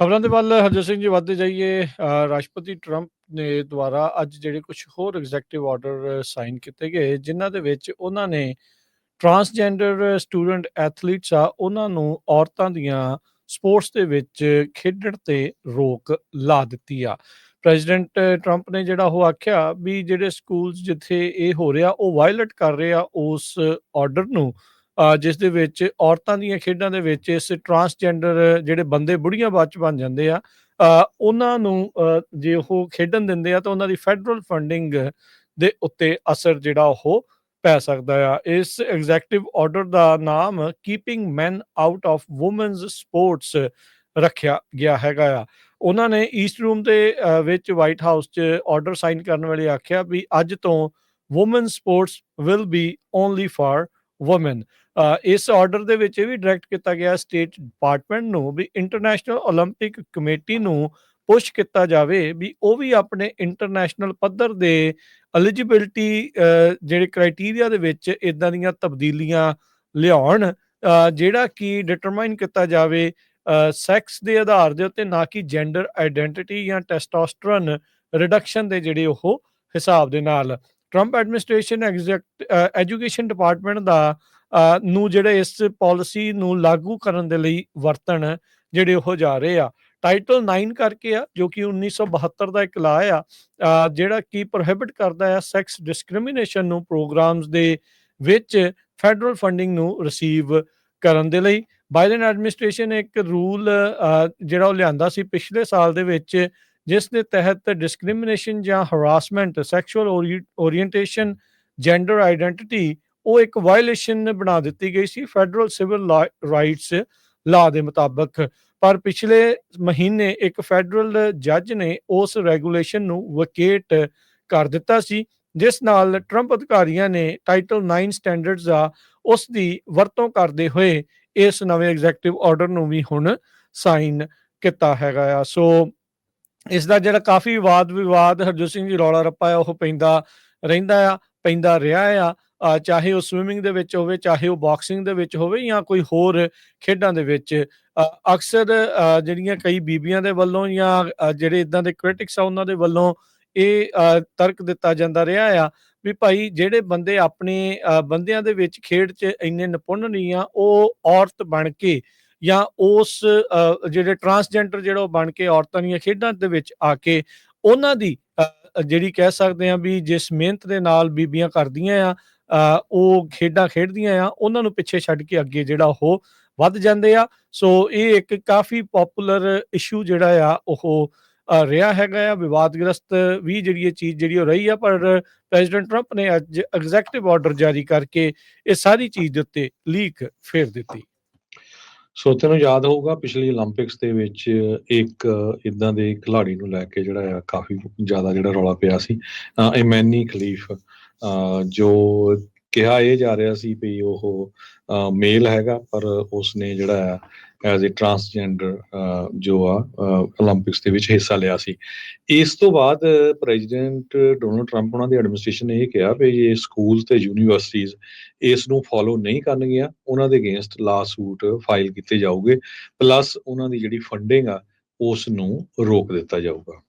ਖਬਰਾਂ ਦੇ ਵੱਲ ਹਰਜੋਤ ਸਿੰਘ ਜੀ ਵੱਧਦੇ ਜਾਈਏ। ਰਾਸ਼ਟਰਪਤੀ ਟਰੰਪ ਨੇ ਦੁਆਰਾ ਅੱਜ ਜਿਹੜੇ ਕੁਝ ਹੋਰ ਐਗਜ਼ੈਕਟਿਵ ਆਰਡਰ ਸਾਈਨ ਕੀਤੇ ਗਏ, ਜਿਨ੍ਹਾਂ ਦੇ ਵਿੱਚ ਉਹਨਾਂ ਨੇ ਟਰਾਂਸਜੈਂਡਰ ਸਟੂਡੈਂਟ ਐਥਲੀਟਸ ਆ, ਉਹਨਾਂ ਨੂੰ ਔਰਤਾਂ ਦੀਆਂ ਸਪੋਰਟਸ ਦੇ ਵਿੱਚ ਖੇਡਣ ਤੇ ਰੋਕ ਲਾ ਦਿੱਤੀ ਆ। ਪ੍ਰੈਜ਼ੀਡੈਂਟ ਟਰੰਪ ਨੇ ਜਿਹੜਾ ਉਹ ਆਖਿਆ ਵੀ ਜਿਹੜੇ ਸਕੂਲਸ ਜਿੱਥੇ ਇਹ ਹੋ ਰਿਹਾ, ਉਹ ਵਾਇਲਟ ਕਰ ਰਹੇ ਆ, ਉਸ ਆਰਡਰ ਨੂੰ ਜਿਸ ਦੇ ਵਿੱਚ ਔਰਤਾਂ ਦੀਆਂ ਖੇਡਾਂ ਦੇ ਵਿੱਚ ਇਸ ਟਰਾਂਸਜੈਂਡਰ ਜਿਹੜੇ ਬੰਦੇ ਬੁੜੀਆਂ ਬਾਅਦ ਚ ਬਣ ਜਾਂਦੇ ਆ ਉਹਨਾਂ ਨੂੰ ਜੇ ਉਹ ਖੇਡਣ ਦਿੰਦੇ ਆ ਤਾਂ ਉਹਨਾਂ ਦੀ ਫੈਡਰਲ ਫੰਡਿੰਗ ਦੇ ਉੱਤੇ ਅਸਰ ਜਿਹੜਾ ਉਹ ਪੈ ਸਕਦਾ ਆ। ਇਸ ਐਗਜ਼ੈਕਟਿਵ ਆਰਡਰ ਦਾ ਨਾਮ keeping men out of women's sports ਰੱਖਿਆ ਗਿਆ ਹੈਗਾ ਆ। ਉਹਨਾਂ ਨੇ ਈਸਟ ਰੂਮ ਦੇ ਵਿੱਚ ਵਾਈਟ ਹਾਊਸ 'ਚ ਆਰਡਰ ਸਾਈਨ ਕਰਨ ਵੇਲੇ ਆਖਿਆ ਵੀ ਅੱਜ ਤੋਂ women sports will be only for women ਇਸ ਆਰਡਰ ਦੇ ਵਿੱਚ ਇਹ ਵੀ ਡਾਇਰੈਕਟ ਕੀਤਾ ਗਿਆ ਸਟੇਟ ਡਿਪਾਰਟਮੈਂਟ ਨੂੰ ਵੀ ਇੰਟਰਨੈਸ਼ਨਲ 올림픽 ਕਮੇਟੀ ਨੂੰ ਪੁਸ਼ ਕੀਤਾ ਜਾਵੇ ਵੀ ਉਹ ਵੀ ਆਪਣੇ ਇੰਟਰਨੈਸ਼ਨਲ ਪੱਧਰ ਦੇ ਐਲੀਜੀਬਿਲਟੀ ਜਿਹੜੇ ਕ੍ਰਾਈਟੇਰੀਆ ਦੇ ਵਿੱਚ ਇਦਾਂ ਦੀਆਂ ਤਬਦੀਲੀਆਂ ਲਿਆਉਣ ਅ, ਜਿਹੜਾ ਕਿ ਡਿਟਰਮਾਈਨ ਕੀਤਾ ਜਾਵੇ ਸੈਕਸ ਦੇ ਆਧਾਰ ਦੇ ਉੱਤੇ ਨਾ ਕਿ ਜੈਂਡਰ ਆਇਡੈਂਟੀਟੀ ਜਾਂ ਟੈਸਟੋਸਟਰਨ ਰਿਡਕਸ਼ਨ ਦੇ ਜਿਹੜੇ ਉਹ ਹਿਸਾਬ ਦੇ ਨਾਲ ਟਰੰਪ ਐਡਮਿਨਿਸਟ੍ਰੇਸ਼ਨ ਐਜੂਕੇਸ਼ਨ ਡਿਪਾਰਟਮੈਂਟ ਦਾ ਅ, ਨੂੰ ਜਿਹੜੇ ਇਸ ਪਾਲਿਸੀ ਨੂੰ ਲਾਗੂ ਕਰਨ ਦੇ ਲਈ ਵਰਤਣ ਜਿਹੜੇ ਉਹ ਜਾ ਰਹੇ ਆ। ਟਾਈਟਲ 9 ਕਰਕੇ ਆ, ਜੋ ਕਿ 1972 ਦਾ ਇੱਕ ਲਾ ਆ ਜਿਹੜਾ ਕਿ ਪ੍ਰੋਹਿਬਿਟ ਕਰਦਾ ਆ ਸੈਕਸ ਡਿਸਕ੍ਰਿਮੀਨੇਸ਼ਨ ਨੂੰ ਪ੍ਰੋਗਰਾਮਸ ਦੇ ਵਿੱਚ ਫੈਡਰਲ ਫੰਡਿੰਗ ਨੂੰ ਰਿਸੀਵ ਕਰਨ ਦੇ ਲਈ। ਬਾਈਡਨ ਐਡਮਿਨਿਸਟ੍ਰੇਸ਼ਨ ਇੱਕ ਰੂਲ ਜਿਹੜਾ ਉਹ ਲਿਆਂਦਾ ਸੀ ਪਿਛਲੇ ਸਾਲ ਦੇ ਵਿੱਚ, ਜਿਸ ਦੇ ਤਹਿਤ ਡਿਸਕ੍ਰਿਮੀਨੇਸ਼ਨ ਜਾਂ harassment sexual orientation gender identity ਉਹ ਇੱਕ ਵਾਇਲੇਸ਼ਨ ਬਣਾ ਦਿੱਤੀ ਗਈ ਸੀ ਫੈਡਰਲ ਸਿਵਲ ਰਾਈਟਸ ਲਾ ਦੇ ਮੁਤਾਬਕ। ਪਰ ਪਿਛਲੇ ਮਹੀਨੇ ਇੱਕ ਫੈਡਰਲ ਜੱਜ ਨੇ ਉਸ ਰੈਗੂਲੇਸ਼ਨ ਨੂੰ ਵਕੇਟ ਕਰ ਦਿੱਤਾ ਸੀ, ਜਿਸ ਨਾਲ ਟਰੰਪ ਅਧਿਕਾਰੀਆਂ ਨੇ ਟਾਈਟਲ 9 ਸਟੈਂਡਰਡਸ ਆ ਉਸ ਦੀ ਵਰਤੋਂ ਕਰਦੇ ਹੋਏ ਇਸ ਨਵੇਂ ਐਗਜ਼ੈਕਟਿਵ ਆਰਡਰ ਨੂੰ ਵੀ ਹੁਣ ਸਾਈਨ ਕੀਤਾ ਹੈਗਾ ਆ। ਸੋ ਇਸ ਦਾ ਜਿਹੜਾ ਕਾਫੀ ਵਾਦ ਵਿਵਾਦ ਹਰਜੋਤ ਸਿੰਘ ਜੀ ਰੌਲਾ ਰੱਪਾ ਆ, ਉਹ ਪੈਂਦਾ ਰਹਿੰਦਾ ਆ, ਪੈਂਦਾ ਰਿਹਾ ਆ। ਚਾਹੇ ਉਹ ਸਵਿਮਿੰਗ ਦੇ ਵਿੱਚ ਹੋਵੇ, ਚਾਹੇ ਉਹ ਬਾਕਸਿੰਗ ਦੇ ਵਿੱਚ ਹੋਵੇ ਜਾਂ ਕੋਈ ਹੋਰ ਖੇਡਾਂ ਦੇ ਵਿੱਚ ਅਕਸਰ ਜਿਹੜੀਆਂ ਕਈ ਬੀਬੀਆਂ ਦੇ ਵੱਲੋਂ ਜਾਂ ਜਿਹੜੇ ਇਦਾਂ ਦੇ ਕ੍ਰਿਟਿਕਸ ਆ ਉਹਨਾਂ ਦੇ ਵੱਲੋਂ ਇਹ ਤਰਕ ਦਿੱਤਾ ਜਾਂਦਾ ਰਿਹਾ ਆ ਵੀ ਭਾਈ ਜਿਹੜੇ ਬੰਦੇ ਆਪਣੇ ਬੰਦਿਆਂ ਦੇ ਵਿੱਚ ਖੇਡ 'ਚ ਇੰਨੇ ਨਿਪੁੰਨ ਨਹੀਂ ਆ, ਉਹ ਔਰਤ ਬਣ ਕੇ ਜਾਂ ਉਸ ਜਿਹੜੇ ਟਰਾਂਸਜੈਂਡਰ ਜਿਹੜਾ ਉਹ ਬਣ ਕੇ ਔਰਤਾਂ ਦੀਆਂ ਖੇਡਾਂ ਦੇ ਵਿੱਚ ਆ ਕੇ ਉਹਨਾਂ ਦੀ ਜਿਹੜੀ ਕਹਿ ਸਕਦੇ ਆ ਵੀ ਜਿਸ ਮਿਹਨਤ ਦੇ ਨਾਲ ਬੀਬੀਆਂ ਕਰਦੀਆਂ ਆ ਉਹ ਖੇਡਾਂ ਖੇਡਦੀਆਂ ਆ, ਉਹਨਾਂ ਨੂੰ ਪਿੱਛੇ ਛੱਡ ਕੇ ਅੱਗੇ ਜਿਹੜਾ ਉਹ ਵੱਧ ਜਾਂਦੇ ਆ। ਸੋ ਇਹ ਇੱਕ ਕਾਫੀ ਪਪੂਲਰ ਇਸ਼ੂ ਜਿਹੜਾ ਆ, ਉਹ ਰਿਹਾ ਹੈਗਾ ਆ। ਵਿਵਾਦਗ੍ਰਸਤ ਵੀ ਜਿਹੜੀ ਇਹ ਚੀਜ਼ ਜਿਹੜੀ ਉਹ ਰਹੀ ਆ, ਪਰ ਪ੍ਰੈਜ਼ੀਡੈਂਟ ਟਰੰਪ ਨੇ ਅੱਜ ਐਗਜ਼ੈਕਟਿਵ ਆਰਡਰ ਜਾਰੀ ਕਰਕੇ ਇਹ ਸਾਰੀ ਚੀਜ਼ ਦੇ ਉੱਤੇ ਲੀਕ ਫੇਰ ਦਿੱਤੀ। ਸੋ ਤੈਨੂੰ ਯਾਦ ਹੋਊਗਾ, ਪਿਛਲੀ 올림픽ਸ ਦੇ ਵਿੱਚ ਇੱਕ ਇਦਾਂ ਦੇ ਖਿਡਾਰੀ ਨੂੰ ਲੈ ਕੇ ਜਿਹੜਾ ਆ, ਕਾਫੀ ਜ਼ਿਆਦਾ ਜਿਹੜਾ ਰੌਲਾ ਪਿਆ ਸੀ। ਇਮੈਨੀ ਖਲੀਫ ਜੋ ਕਿਹਾ ਇਹ ਜਾ ਰਿਹਾ ਸੀ ਵੀ ਉਹ ਮੇਲ ਹੈਗਾ, ਪਰ ਉਸ ਨੇ ਜਿਹੜਾ ਐਜ਼ ਅ ਟਰਾਂਸਜੈਂਡਰ ਜੋ ਆ ਓਲੰਪਿਕਸ ਦੇ ਵਿੱਚ ਹਿੱਸਾ ਲਿਆ ਸੀ। ਇਸ ਤੋਂ ਬਾਅਦ ਪ੍ਰੈਜ਼ੀਡੈਂਟ ਡੋਨਲਡ ਟਰੰਪ ਉਹਨਾਂ ਦੀ ਐਡਮਿਨਿਸਟ੍ਰੇਸ਼ਨ ਨੇ ਇਹ ਕਿਹਾ ਵੀ ਇਹ ਸਕੂਲ ਤੇ ਯੂਨੀਵਰਸਿਟੀਜ਼ ਇਸ ਨੂੰ ਫਾਲੋ ਨਹੀਂ ਕਰਨਗੀਆਂ, ਉਹਨਾਂ ਦੇ ਅਗੇਂਸਟ ਲਾ ਸੂਟ ਫਾਈਲ ਕੀਤੇ ਜਾਊਗੇ ਪਲੱਸ ਉਹਨਾਂ ਦੀ ਜਿਹੜੀ ਫੰਡਿੰਗ ਆ ਉਸ ਨੂੰ ਰੋਕ ਦਿੱਤਾ ਜਾਊਗਾ।